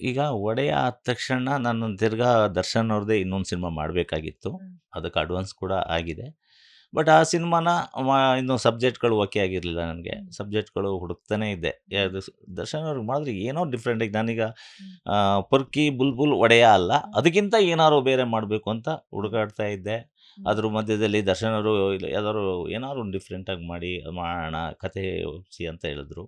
ಈಗ ಒಡೆಯ ಆದ ತಕ್ಷಣ ನಾನು ತಿರ್ಗಾ ದರ್ಶನ್ ಅವ್ರದ್ದೇ ಇನ್ನೊಂದು ಸಿನಿಮಾ ಮಾಡಬೇಕಾಗಿತ್ತು. ಅದಕ್ಕೆ ಅಡ್ವಾನ್ಸ್ ಕೂಡ ಆಗಿದೆ. ಬಟ್ ಆ ಸಿನಿಮಾನ ಇನ್ನು ಸಬ್ಜೆಕ್ಟ್ಗಳು ಓಕೆ ಆಗಿರಲಿಲ್ಲ ನನಗೆ. ಸಬ್ಜೆಕ್ಟ್ಗಳು ಹುಡುಕ್ತಾನೆ ಇದ್ದೆ. ಯಾವುದು ದರ್ಶನ್ ಅವ್ರಿಗೆ ಮಾಡಿದ್ರೆ ಏನೋ ಡಿಫ್ರೆಂಟ್ ಆಗಿ ನಾನೀಗ ಪರ್ಕಿ ಬುಲ್ಬುಲ್ ಒಡೆಯ ಅಲ್ಲ. ಅದಕ್ಕಿಂತ ಏನಾದ್ರು ಬೇರೆ ಮಾಡಬೇಕು ಅಂತ ಹುಡುಕಾಡ್ತಾ ಇದ್ದೆ. ಅದ್ರ ಮಧ್ಯದಲ್ಲಿ ದರ್ಶನ್ ಅವರು ಇಲ್ಲ ಯಾವ್ದಾದ್ರು ಏನಾದ್ರು ಡಿಫ್ರೆಂಟಾಗಿ ಮಾಡಿ ಮಾಡೋಣ ಕತೆ ಒಪ್ಸಿ ಅಂತ ಹೇಳಿದ್ರು.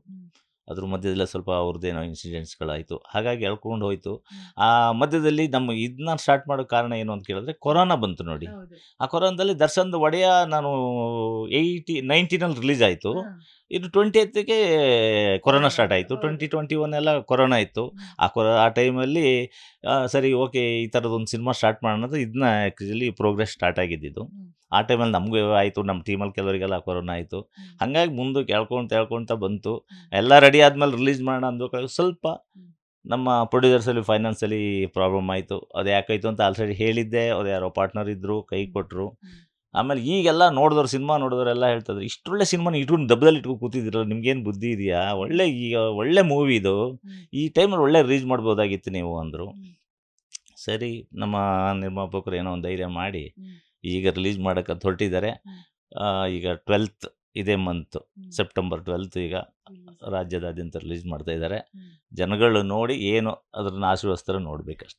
ಅದ್ರ ಮಧ್ಯದಲ್ಲೇ ಸ್ವಲ್ಪ ಅವ್ರದ್ದೇನೋ ಇನ್ಸಿಡೆಂಟ್ಸ್ಗಳಾಯಿತು ಹಾಗಾಗಿ ಎಳ್ಕೊಂಡು ಹೋಯ್ತು. ಆ ಮಧ್ಯದಲ್ಲಿ ನಮ್ಮ ಇದನ್ನ ಸ್ಟಾರ್ಟ್ ಮಾಡೋ ಕಾರಣ ಏನು ಅಂತ ಕೇಳಿದ್ರೆ ಕೊರೋನಾ ಬಂತು ನೋಡಿ. ಆ ಕೊರೋನಾದಲ್ಲಿ ದರ್ಶನ್ ಒಡೆಯ ನಾನು ಏಯ್ಟಿ ನೈನ್ಟೀನಲ್ಲಿ ರಿಲೀಸ್ ಆಯಿತು. ಇದು ಟ್ವೆಂಟಿ ಏತ್ಗೆ ಕೊರೋನಾ ಸ್ಟಾರ್ಟ್ ಆಯಿತು. ಟ್ವೆಂಟಿ ಟ್ವೆಂಟಿ ಒನ್ ಎಲ್ಲ ಕೊರೋನಾ ಇತ್ತು. ಆ ಕೊರ ಆ ಟೈಮಲ್ಲಿ ಸರಿ ಓಕೆ ಈ ಥರದೊಂದು ಸಿನಿಮಾ ಸ್ಟಾರ್ಟ್ ಮಾಡೋಣ ಅಂತ ಇದನ್ನ ಆ್ಯಕ್ಚುಲಿ ಪ್ರೋಗ್ರೆಸ್ ಸ್ಟಾರ್ಟ್ ಆಗಿದ್ದಿದ್ದು. ಆ ಟೈಮಲ್ಲಿ ನಮಗೂ ಆಯಿತು ನಮ್ಮ ಟೀಮಲ್ಲಿ ಕೆಲವರಿಗೆಲ್ಲ ಕೊರೋನಾ ಆಯಿತು. ಹಾಗಾಗಿ ಮುಂದೆ ಕೇಳ್ಕೊಂತ ಹೇಳ್ಕೊಳ್ತಾ ಬಂತು ಎಲ್ಲ ರೆಡಿ ಆದಮೇಲೆ ರಿಲೀಸ್ ಮಾಡೋಣ ಅಂದ್ಬೇಕಾದ್ರೆ ಸ್ವಲ್ಪ. ನಮ್ಮ ಪ್ರೊಡ್ಯೂಸರ್ಸಲ್ಲಿ ಫೈನಾನ್ಸಲ್ಲಿ ಪ್ರಾಬ್ಲಮ್ ಆಯಿತು ಅದು ಯಾಕಾಯಿತು ಅಂತ ಆಲ್ರೆಡಿ ಹೇಳಿದ್ದೆ ಅದು ಯಾರೋ ಪಾರ್ಟ್ನರ್ ಇದ್ದರು ಕೈ ಕೊಟ್ಟರು. ಆಮೇಲೆ ಈಗೆಲ್ಲ ನೋಡಿದವ್ರು ಸಿನಿಮಾ ನೋಡಿದವರೆಲ್ಲ ಹೇಳ್ತಿದ್ರು ಇಷ್ಟೊಳ್ಳೆ ಸಿನಿಮಾನ ಇಟ್ಕೊಂಡು ದಬ್ಬದಲ್ಲಿ ಇಟ್ಕೊಂಡು ಕೂತಿದ್ದೀರಲ್ಲ ನಿಮ್ಗೇನು ಬುದ್ಧಿ ಇದೆಯಾ? ಒಳ್ಳೆ ಈಗ ಒಳ್ಳೆ ಮೂವಿ ಇದು. ಈ ಟೈಮಲ್ಲಿ ಒಳ್ಳೆ ರೀಚ್ ಮಾಡ್ಬೋದಾಗಿತ್ತು ನೀವು ಅಂದರು. ಸರಿ ನಮ್ಮ ನಿರ್ಮಾಪಕರು ಏನೋ ಒಂದು ಧೈರ್ಯ ಮಾಡಿ ಈಗ ರಿಲೀಸ್ ಮಾಡೋಕ್ಕೆ ಹೊರಟಿದ್ದಾರೆ. ಈಗ ಟ್ವೆಲ್ತ್ ಇದೇ ಮಂತ್. ಸೆಪ್ಟೆಂಬರ್ ಟ್ವೆಲ್ತ್ ಈಗ ರಾಜ್ಯದಾದ್ಯಂತ ರಿಲೀಸ್ ಮಾಡ್ತಾ ಇದ್ದಾರೆ. ಜನಗಳು ನೋಡಿ ಏನು ಅದನ್ನ ಆಶೀರ್ವಸ್ತಾರೆ ನೋಡ್ಬೇಕಷ್ಟೆ.